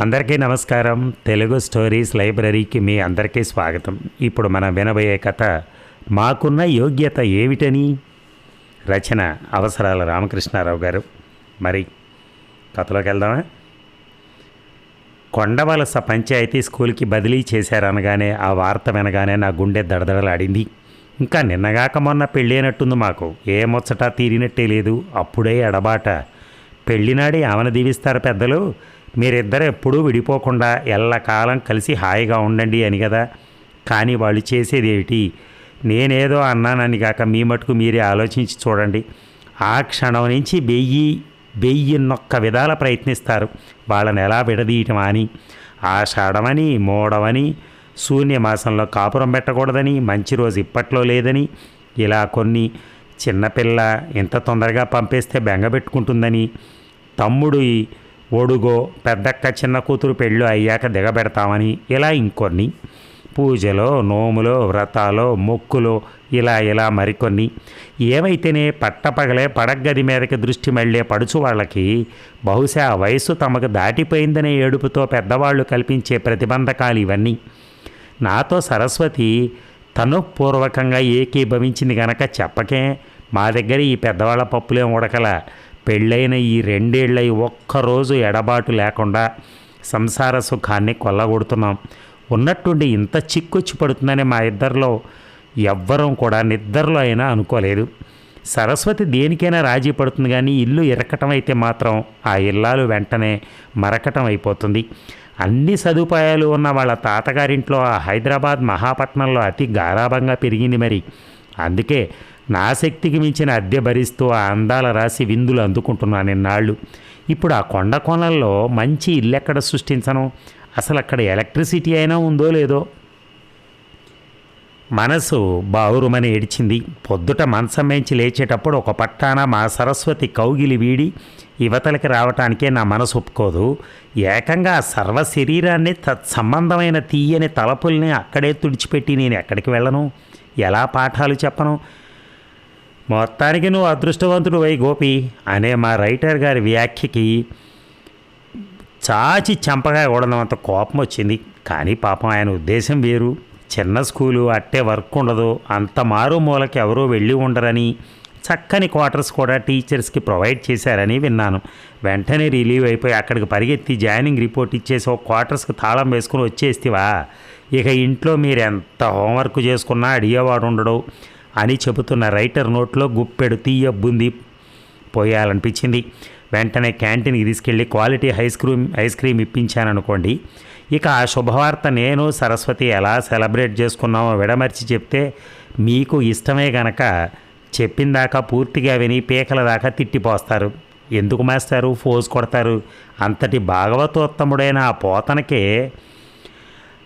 అందరికీ నమస్కారం. తెలుగు స్టోరీస్ లైబ్రరీకి మీ అందరికీ స్వాగతం. ఇప్పుడు మనం వినబోయే కథ మాకున్న యోగ్యత ఏమిటని? రచన అవసరాల రామకృష్ణారావు గారు. మరి కథలోకి వెళ్దామా? కొండవలస పంచాయతీ స్కూల్కి బదిలీ చేశారనగానే ఆ వార్త వినగానే నా గుండె దడదడలాడింది. ఇంకా నిన్నగాక మొన్న పెళ్ళైనట్టుంది మాకు. ఏ ముచ్చట తీరినట్టే లేదు. అప్పుడే ఎడబాట. పెళ్ళినాడే ఆమెను దీవిస్తారు పెద్దలు. మీరిద్దరు ఎప్పుడూ విడిపోకుండా ఎల్లకాలం కలిసి హాయిగా ఉండండి అని కదా. కానీ వాళ్ళు చేసేది ఏమిటి? నేనేదో అన్నానని కాక మీ మటుకు మీరే ఆలోచించి చూడండి. ఆ క్షణం నుంచి వెయ్యి వెయ్యిన్నొక్క విధాల ప్రయత్నిస్తారు. వాళ్ళని ఎలా విడదీయటం అని? ఆషాఢమని మూడవని శూన్యమాసంలో కాపురం పెట్టకూడదని? మంచి రోజు ఇప్పట్లో లేదని? ఇలా కొన్ని చిన్నపిల్ల ఇంత తొందరగా పంపేస్తే బెంగ పెట్టుకుంటుందని? తమ్ముడు ఒడుగో పెద్దక్క చిన్న కూతురు పెళ్ళు అయ్యాక దిగబెడతామని ఇలా ఇంకొన్ని. పూజలో నోములో వ్రతాలో మొక్కులో ఇలా ఇలా మరికొన్ని. ఏమైతేనే పట్టపగలే పడగ్గది మీదకి దృష్టి మళ్ళే పడుచు వాళ్ళకి బహుశా ఆ తమకు దాటిపోయిందనే ఏడుపుతో పెద్దవాళ్ళు కల్పించే ప్రతిబంధకాలు ఇవన్నీ. నాతో సరస్వతి తను పూర్వకంగా ఏకీభవించింది గనక చెప్పకే మా దగ్గర ఈ పెద్దవాళ్ళ పప్పులేం ఉడకల. పెళ్ళైన ఈ రెండేళ్ళై ఒక్కరోజు ఎడబాటు లేకుండా సంసార సుఖాన్ని కొల్లగొడుతున్నాం. ఉన్నట్టుండి ఇంత చిక్కొచ్చి పడుతుందని మా ఇద్దరిలో ఎవ్వరం కూడా నిద్రలో అయినా అనుకోలేదు. సరస్వతి దేనికైనా రాజీ పడుతుంది కానీ ఇల్లు ఇరకటం అయితే మాత్రం ఆ ఇల్లాలు వెంటనే మరకటం అయిపోతుంది. అన్ని సదుపాయాలు ఉన్న వాళ్ళ తాతగారింట్లో ఆ హైదరాబాద్ మహాపట్నంలో అతి గారాభంగా పెరిగింది మరి. అందుకే నా శక్తికి మించిన అద్దె భరిస్తూ ఆ అందాల రాసి విందులు అందుకుంటున్నాను ఇన్నాళ్ళు ఇప్పుడు ఆ కొండ కొనల్లో మంచి ఇల్లు ఎక్కడ సృష్టించను? అసలు అక్కడ ఎలక్ట్రిసిటీ అయినా ఉందో లేదో? మనసు బావురుమని ఏడిచింది. పొద్దుట మంచం మేంచి లేచేటప్పుడు ఒక పట్టాన మా సరస్వతి కౌగిలి వీడి యువతలకి రావటానికే నా మనసు ఒప్పుకోదు. ఏకంగా ఆ సర్వ శరీరాన్ని తత్సంబంధమైన తీయని తలపుల్ని అక్కడే తుడిచిపెట్టి నేను ఎక్కడికి వెళ్ళను? ఎలా పాఠాలు చెప్పను? మొత్తానికి నువ్వు అదృష్టవంతుడు వై గోపి అనే మా రైటర్ గారి వ్యాఖ్యకి చాచి చంపగా కొడనంత కోపం వచ్చింది. కానీ పాపం ఆయన ఉద్దేశం వేరు. చిన్న స్కూలు అట్టే వర్క్ ఉండదు. అంత మారు మూలకి ఎవరూ వెళ్ళి ఉండరని చక్కని క్వార్టర్స్ కూడా టీచర్స్కి ప్రొవైడ్ చేశారని విన్నాను. వెంటనే రిలీవ్ అయిపోయి అక్కడికి పరిగెత్తి జాయినింగ్ రిపోర్ట్ ఇచ్చేసి ఒక క్వార్టర్స్కి తాళం వేసుకుని వచ్చేస్తివా ఇక ఇంట్లో మీరు ఎంత హోంవర్క్ చేసుకున్నా అడిగేవాడు ఉండడు. అని చెబుతున్న రైటర్ నోట్లో గుప్పెడు తీయ బుంది పోయాలనిపించింది. వెంటనే క్యాంటీన్కి తీసుకెళ్ళి quality ice cream ice cream ఇప్పించాననుకోండి. ఇక ఆ శుభవార్త నేను సరస్వతి ఎలా సెలబ్రేట్ చేసుకున్నామో విడమర్చి చెప్తే మీకు ఇష్టమే గనక చెప్పిందాకా పూర్తిగా విని పీకల దాకా తిట్టిపోస్తారు. ఎందుకు మాస్తారు ఫోజ్ కొడతారు. అంతటి భాగవతోత్తముడైన ఆ పోతనకే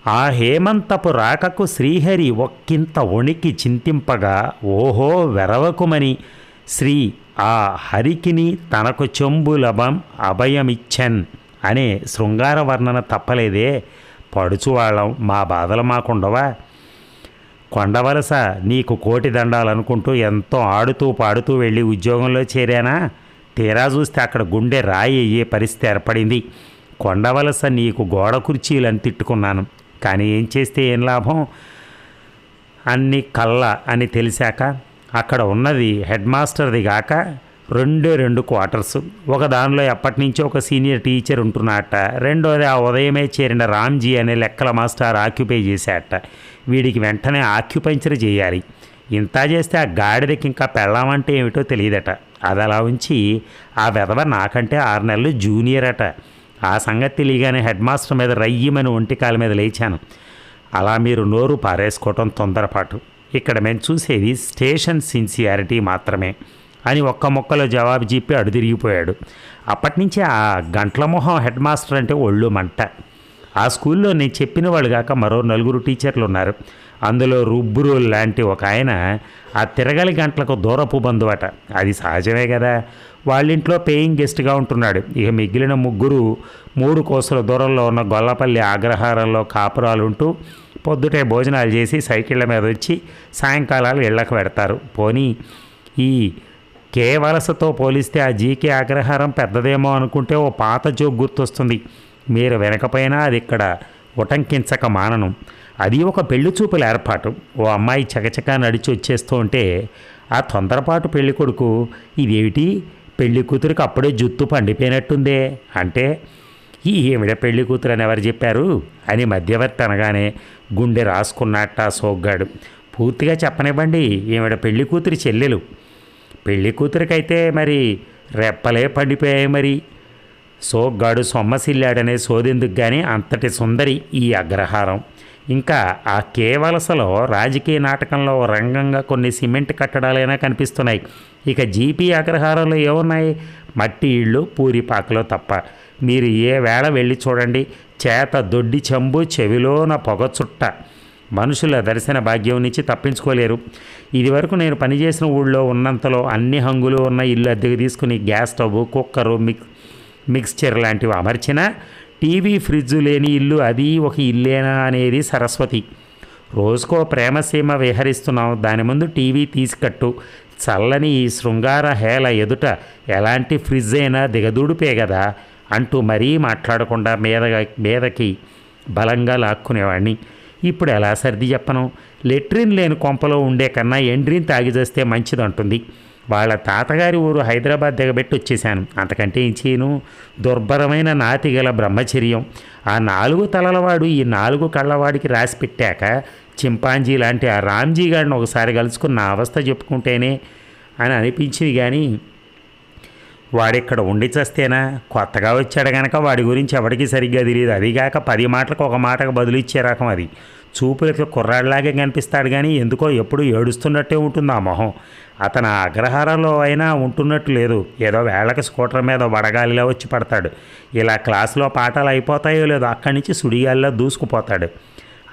ఆ హేమంతపు రాకకు శ్రీహరి ఒక్కింత వణికి చింతింపగా ఓహో వెరవకుమని శ్రీ ఆ హరికిని తనకు చెంబులభం అభయమిచ్చన్ అనే శృంగార వర్ణన తప్పలేదే. పడుచువాళ్ళం మా బాధలు మాకుండవా? కొండవలస నీకు కోటి దండాలనుకుంటూ ఎంతో ఆడుతూ పాడుతూ వెళ్ళి ఉద్యోగంలో చేరానా? తీరా చూస్తే అక్కడ గుండె రాయి అయ్యే పరిస్థితి ఏర్పడింది. కొండవలస నీకు గోడ కుర్చీలని తిట్టుకున్నాను కానీ ఏం చేస్తే ఏం లాభం? అన్ని కళ్ళ అని తెలిసాక అక్కడ ఉన్నది హెడ్ మాస్టర్ది కాక రెండే రెండు క్వార్టర్స్. ఒక దానిలో ఎప్పటి నుంచో ఒక సీనియర్ టీచర్ ఉంటున్నట్ట రెండోది ఆ ఉదయమే చేరిన రామ్జీ అనే లెక్కల మాస్టర్ ఆక్యుపై చేశాట. వీడికి వెంటనే ఆక్యుపంచర్ చేయాలి. ఇంత చేస్తే ఆ గాడిదకి ఇంకా పెళ్ళామంటే ఏమిటో తెలియదట. అది అలా ఉంచి ఆ వెధవ నాకంటే ఆరు నెలలు జూనియర్ అట ఆ సంగతి తెలియగానే హెడ్ మాస్టర్ మీద రయ్యమని ఒంటికాల మీద లేచాను. అలా మీరు నోరు పారేసుకోవటం తొందరపాటు. ఇక్కడ మేము చూసేది స్టేషన్ సిన్సియారిటీ మాత్రమే అని ఒక్క మొక్కలో జవాబు చెప్పి అడుదిరిగిపోయాడు అప్పటినుంచి ఆ గంటల మొహం హెడ్ మాస్టర్ అంటే ఒళ్ళు మంట. ఆ స్కూల్లో నేను చెప్పిన వాళ్ళు కాక మరో నలుగురు టీచర్లు ఉన్నారు అందులో రుబ్బురు లాంటి ఒక ఆయన ఆ తిరగలి గంటలకు దూరపు బంధువట. అది సహజమే కదా. వాళ్ళింట్లో పేయింగ్ గెస్ట్గా ఉంటున్నాడు. ఇక మిగిలిన ముగ్గురు మూడు కోసల దూరంలో ఉన్న గొల్లపల్లి అగ్రహారంలో కాపురాలుంటూ పొద్దుటే భోజనాలు చేసి సైకిళ్ళ మీద వచ్చి సాయంకాలాలు ఇళ్ళకు పెడతారు పోనీ ఈ కే వలసతో పోలిస్తే ఆ జీకే అగ్రహారం పెద్దదేమో అనుకుంటే ఓ పాత జోక్ గుర్తొస్తుంది. మీరు వెనకపోయినా అది ఇక్కడ ఉటంకించక మానను. అది ఒక పెళ్ళి చూపుల ఏర్పాటు. ఓ అమ్మాయి చకచకా నడిచి వచ్చేస్తూ ఉంటే ఆ తొందరపాటు పెళ్ళి కొడుకు ఇదేమిటి? పెళ్ళి కూతురికి అప్పుడే జుత్తు పండిపోయినట్టుందే. అంటే ఈ ఈవిడ పెళ్ళి కూతురు అని ఎవరు చెప్పారు? అని మధ్యవర్తి అనగానే గుండె రాసుకున్నట్ట సోగ్గాడు. పూర్తిగా చెప్పనివ్వండి ఈవిడ పెళ్ళి కూతురి చెల్లెలు. పెళ్ళి కూతురికైతే మరి రెప్పలే పండిపోయాయి మరి. సోగ్గాడు సొమ్మసిల్లాడనే సోదెందుకు కానీ అంతటి సుందరి ఈ అగ్రహారం. ఇంకా ఆ కేవలసలో రాజకీయ నాటకంలో రంగంగా కొన్ని సిమెంట్ కట్టడాలైనా కనిపిస్తున్నాయి. ఇక జీపీ అగ్రహారంలో ఏమున్నాయి? మట్టి ఇళ్ళు పూరిపాకలో తప్ప. మీరు ఏ వేళ వెళ్ళి చూడండి. చేత దొడ్డి చెంబు చెవిలోన పొగ చుట్ట. మనుషుల దర్శన భాగ్యం నుంచి తప్పించుకోలేరు. ఇదివరకు నేను పనిచేసిన ఊళ్ళో ఉన్నంతలో అన్ని హంగులు ఉన్న ఇల్లు అద్దెకు తీసుకుని గ్యాస్ స్టవ్ కుక్కరు మిక్ మిక్స్చర్ లాంటివి అమర్చిన టీవీ ఫ్రిడ్జ్ లేని ఇల్లు అది ఒక ఇల్లేనా అనేది సరస్వతి. రోజుకో ప్రేమసీమ విహరిస్తున్నాం దాని ముందు టీవీ తీసుకట్టు. చల్లని ఈ శృంగార హేళ ఎదుట ఎలాంటి ఫ్రిడ్జ్ అయినా దిగదూడిపే కదా అంటూ మరీ మాట్లాడకుండా మీద మీదకి బలంగా లాక్కునేవాడిని ఇప్పుడు ఎలా సర్ది చెప్పను? లెట్రిన్ లేని కొంపలో ఉండే కన్నా ఎండ్రిన్ తాగి చేస్తే మంచిదంటుంది. వాళ్ళ తాతగారి ఊరు హైదరాబాద్ దిగబెట్టి వచ్చేసాను అంతకంటే ఏం చేయను దుర్భరమైన నాతి గల బ్రహ్మచర్యం. ఆ నాలుగు తలలవాడు ఈ నాలుగు కళ్ళవాడికి రాసి పెట్టాక చింపాంజీ లాంటి ఆ రామ్జీ గారిని ఒకసారి కలుసుకుని నా అవస్థ చెప్పుకుంటేనే అని అనిపించింది కానీ వాడిక్కడ ఉండి చస్తేనా? కొత్తగా వచ్చాడు కనుక వాడి గురించి ఎవరికి సరిగ్గా తెలియదు. అదిగాక పది మాటలకు ఒక మాటకు బదులు ఇచ్చే రకం అది. చూపులకి కుర్రాడిలాగే కనిపిస్తాడు కానీ ఎందుకో ఎప్పుడు ఏడుస్తున్నట్టే ఉంటుంది ఆ మొహం. అతను అగ్రహారంలో అయినా ఉంటున్నట్టు లేదు. ఏదో వేళకి స్కూటర్ మీద వడగాలిలో వచ్చి పడతాడు. ఇలా క్లాసులో పాఠాలు అయిపోతాయో లేదో అక్కడి నుంచి సుడిగాలిలో దూసుకుపోతాడు.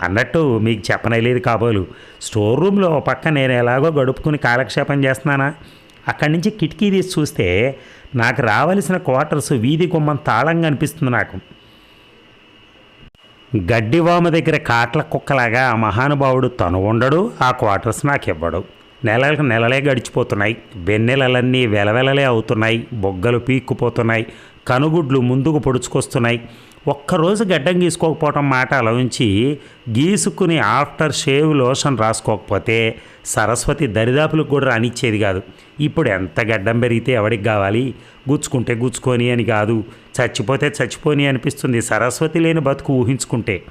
అన్నట్టు మీకు చెప్పనలేదు కాబోలు. స్టోర్ రూమ్లో పక్క నేను ఎలాగో గడుపుకుని కాలక్షేపం చేస్తున్నానా? అక్కడి నుంచి కిటికీ తీసి చూస్తే నాకు రావలసిన క్వార్టర్స్ వీధి గుమ్మం తాళంగా అనిపిస్తుంది నాకు. గడ్డివామ దగ్గర కాట్ల కుక్కలాగా ఆ మహానుభావుడు తను ఉండడు ఆ క్వార్టర్స్ నాకు ఇవ్వడు నెలలకు నెలలే గడిచిపోతున్నాయి వెన్నెలలన్నీ వెలవెలలే అవుతున్నాయి బొగ్గలు పీక్కుపోతున్నాయి కనుగుడ్లు ముందుకు పొడుచుకొస్తున్నాయి. ఒక్కరోజు గడ్డం గీసుకోకపోవటం మాట అలవించి గీసుకుని ఆఫ్టర్ షేవ్ లోషన్ రాసుకోకపోతే సరస్వతి దరిదాపులకు కూడా రానిచ్చేది కాదు. ఇప్పుడు ఎంత గడ్డం పెరిగితే ఎవడికి కావాలి? గుచ్చుకుంటే గుచ్చుకొని అని కాదు. చచ్చిపోతే చచ్చిపోని అనిపిస్తుంది. సరస్వతి లేని బతుకు ఊహించుకుంటే.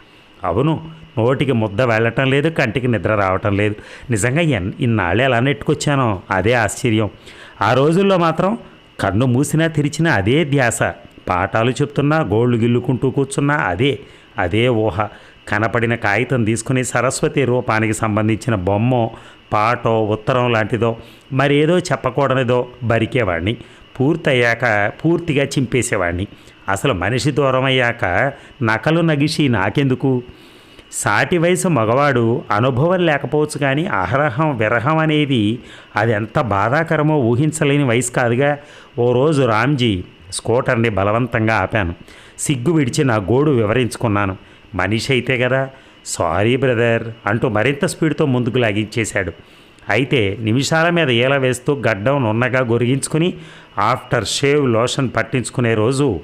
అవును నోటికి ముద్ద వెళ్ళటం లేదు కంటికి నిద్ర రావటం లేదు. నిజంగా ఎన్ ఇన్నాళ్ళు ఎలా నెట్టుకొచ్చానో అదే ఆశ్చర్యం. ఆ రోజుల్లో మాత్రం కన్ను మూసినా తెరిచినా అదే ధ్యాస. పాఠాలు చెప్తున్నా గోళ్ళు గిల్లుకుంటూ కూర్చున్నా అదే అదే ఊహ. కనపడిన కాగితం తీసుకుని సరస్వతి రూపానికి సంబంధించిన బొమ్మో పాటో ఉత్తరం లాంటిదో మరేదో చెప్పకూడనిదో బరికేవాడిని పూర్తయ్యాక పూర్తిగా చింపేసేవాడిని అసలు మనిషి దూరం అయ్యాక నకలు నగిషి నాకెందుకు? సాటి వయసు మగవాడు అనుభవం లేకపోవచ్చు కానీ అహరహం విరహం అనేది అది ఎంత బాధాకరమో ఊహించలేని వయసు కాదుగా. ఓ రోజు రామ్జీ స్కూటర్ని బలవంతంగా ఆపాను. సిగ్గు విడిచి నా గోడు వివరించుకున్నాను. మనిషి అయితే కదా సారీ బ్రదర్ అంటూ మరింత స్పీడ్తో ముందుకు లాగించేశాడు. అయితే నిమిషాల మీద ఈల వేస్తూ గడ్డం నున్నగా గొరిగించుకుని ఆఫ్టర్ షేవ్ లోషన్ పట్టించుకునే రోజు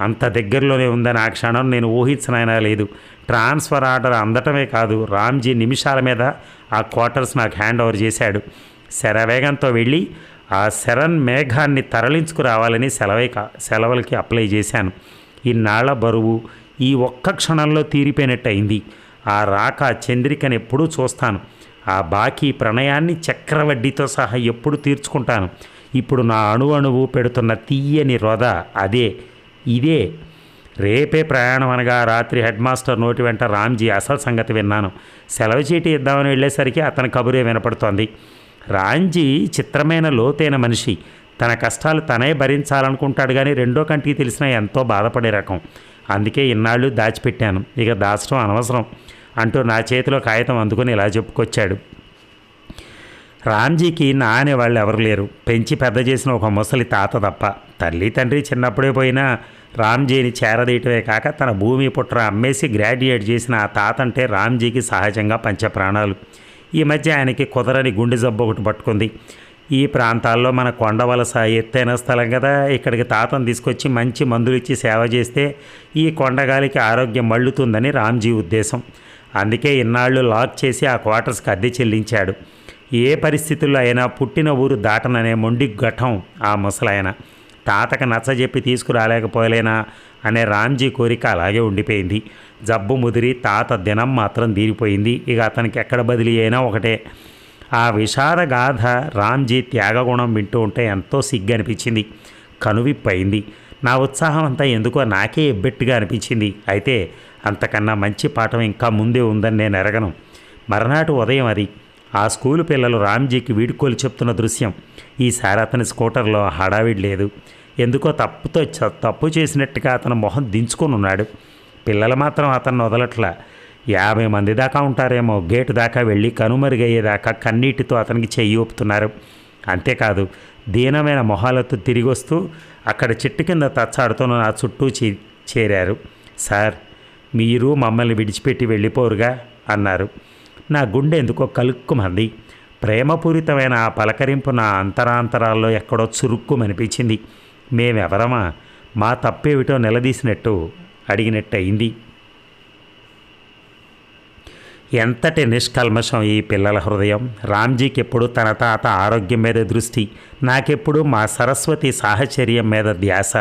అంత దగ్గరలోనే ఉందని ఆ క్షణం నేను ఊహించనైనా లేదు. ట్రాన్స్ఫర్ ఆర్డర్ అందటమే కాదు రామ్జీ నిమిషాల మీద ఆ క్వార్టర్స్ నాకు హ్యాండ్ ఓవర్ చేశాడు. శరవేగంతో వెళ్ళి ఆ శరణ్ మేఘాన్ని తరలించుకురావాలని సెలవై సెలవులకి అప్లై చేశాను. ఇన్నాళ్ళ బరువు ఈ ఒక్క క్షణంలో తీరిపోయినట్టు అయింది ఆ రాక చంద్రికను ఎప్పుడూ చూస్తాను. ఆ బాకీ ప్రణయాన్ని చక్రవడ్డీతో సహా ఎప్పుడు తీర్చుకుంటాను. ఇప్పుడు నా అణు అణువు పెడుతున్న తీయని రొద అదే ఇదే. రేపే ప్రయాణం అనగా రాత్రి హెడ్ మాస్టర్ నోటి వెంట రామ్జీ అసలు సంగతి విన్నాను. సెలవు చీటీ ఇద్దామని వెళ్ళేసరికి అతని కబురే వినపడుతోంది. రాంజీ చిత్రమైన లోతైన మనిషి. తన కష్టాలు తనే భరించాలనుకుంటాడు కానీ రెండో కంటికి తెలిసినా ఎంతో బాధపడే రకం. అందుకే ఇన్నాళ్ళు దాచిపెట్టాను. ఇక దాచడం అనవసరం. అంటూ నా చేతిలో కాగితం అందుకుని ఇలా చెప్పుకొచ్చాడు. రామ్జీకి నా అనే వాళ్ళు ఎవరు లేరు. పెంచి పెద్ద చేసిన ఒక ముసలి తాత తప్ప. తల్లి తండ్రి చిన్నప్పుడే పోయినా రామ్జీని చేరదీయటమే కాక తన భూమి పుట్ర అమ్మేసి గ్రాడ్యుయేట్ చేసిన ఆ తాత అంటే రామ్జీకి సహజంగా పంచప్రాణాలు. ఈ మధ్య ఆయనకి కుదరని గుండె జబ్బు ఒకటి పట్టుకుంది. ఈ ప్రాంతాల్లో మన కొండవలస ఎత్తైన స్థలం కదా. ఇక్కడికి తాతను తీసుకొచ్చి మంచి మందులు ఇచ్చి సేవ చేస్తే ఈ కొండగాలికి ఆరోగ్యం మళ్ళుతుందని రామ్జీ ఉద్దేశం. అందుకే ఇన్నాళ్ళు లాక్ చేసి ఆ క్వార్టర్స్కి అద్దె చెల్లించాడు. ఏ పరిస్థితుల్లో అయినా పుట్టిన ఊరు దాటననే మొండి ఘటం ఆ ముసలాయన. తాతకు నచ్చజెప్పి తీసుకురాలేకపోలేనా అనే రామ్జీ కోరిక అలాగే ఉండిపోయింది. జబ్బు ముదిరి తాత దినం మాత్రం తీరిపోయింది ఇక అతనికి ఎక్కడ బదిలీ అయినా ఒకటే. ఆ విషాద గాథ రామ్జీ త్యాగగుణం వింటూ ఉంటే ఎంతో సిగ్గు అనిపించింది కనువిప్పయింది. నా ఉత్సాహం అంతా ఎందుకో నాకే ఎబ్బెట్టుగా అనిపించింది. అయితే అంతకన్నా మంచి పాఠం ఇంకా ముందే ఉందని నేను ఎరగను మర్నాటి ఉదయం అది. ఆ స్కూలు పిల్లలు రామ్జీకి వీడుకోలు చెప్తున్న దృశ్యం. ఈసారి అతని స్కూటర్లో హడావిడి లేదు. ఎందుకో తప్పుతో చ- తప్పు చేసినట్టుగా అతను మొహం దించుకొని ఉన్నాడు. పిల్లలు మాత్రం అతన్ని వదలట్లా. యాభై మంది దాకా ఉంటారేమో. గేటు దాకా వెళ్ళి కనుమరుగయ్యేదాకా కన్నీటితో అతనికి చెయ్యి ఊపుతున్నారు. అంతేకాదు దీనమైన మొహాలతో తిరిగి వస్తూ అక్కడ చెట్టు కింద తచ్చాడుతున్న నా చుట్టూ చే- చేరారు. సార్ మీరు మమ్మల్ని విడిచిపెట్టి వెళ్ళిపోరుగా అన్నారు. నా గుండె ఎందుకో కలుక్కుమంది. ప్రేమపూరితమైన ఆ పలకరింపు నా అంతరాంతరాల్లో ఎక్కడో చురుక్కుమనిపించింది. మేమెవరమా? మా తప్పేమిటో నిలదీసినట్టు అడిగినట్టు అయింది ఎంతటి నిష్కల్మషం ఈ పిల్లల హృదయం? రామ్జీకి ఎప్పుడు తన తాత ఆరోగ్యం మీద దృష్టి? నాకెప్పుడు మా సరస్వతి సాహచర్యం మీద ధ్యాస?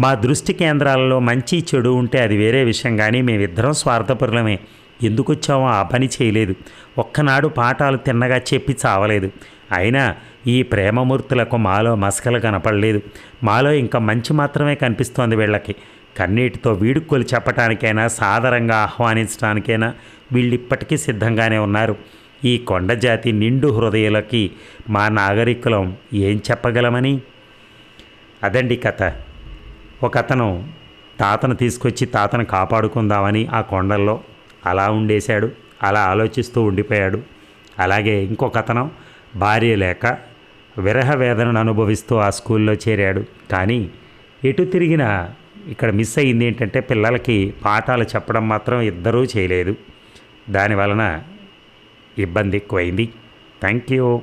మా దృష్టి కేంద్రాలలో మంచి చెడు ఉంటే అది వేరే విషయం కానీ మేమిద్దరం స్వార్థపరులమే. ఎందుకు వచ్చామో ఆ పని చేయలేదు. ఒక్కనాడు పాఠాలు తిన్నగా చెప్పి చావలేదు. అయినా ఈ ప్రేమమూర్తులకు మాలో మసకలు కనపడలేదు. మాలో ఇంకా మంచి మాత్రమే కనిపిస్తోంది వీళ్ళకి. కన్నీటితో వీడుకోలు చెప్పటానికైనా సాదరంగా ఆహ్వానించడానికైనా వీళ్ళిప్పటికీ సిద్ధంగానే ఉన్నారు. ఈ కొండ జాతి నిండు హృదయాలకి మా నాగరికులం ఏం చెప్పగలమని? అదండి కథ. ఒక అతను తాతను తీసుకొచ్చి తాతను కాపాడుకుందామని ఆ కొండల్లో అలా ఉండేశాడు. అలా ఆలోచిస్తూ ఉండిపోయాడు. అలాగే ఇంకొక అతను భార్య లేక విరహ వేదనను అనుభవిస్తూ ఆ స్కూల్లో చేరాడు. కానీ ఎటు తిరిగినా ఇక్కడ మిస్ అయింది ఏంటంటే పిల్లలకి పాఠాలు చెప్పడం మాత్రం ఇద్దరూ చేయలేదు. దాని వలన ఇబ్బంది ఎక్కువైంది. Thank you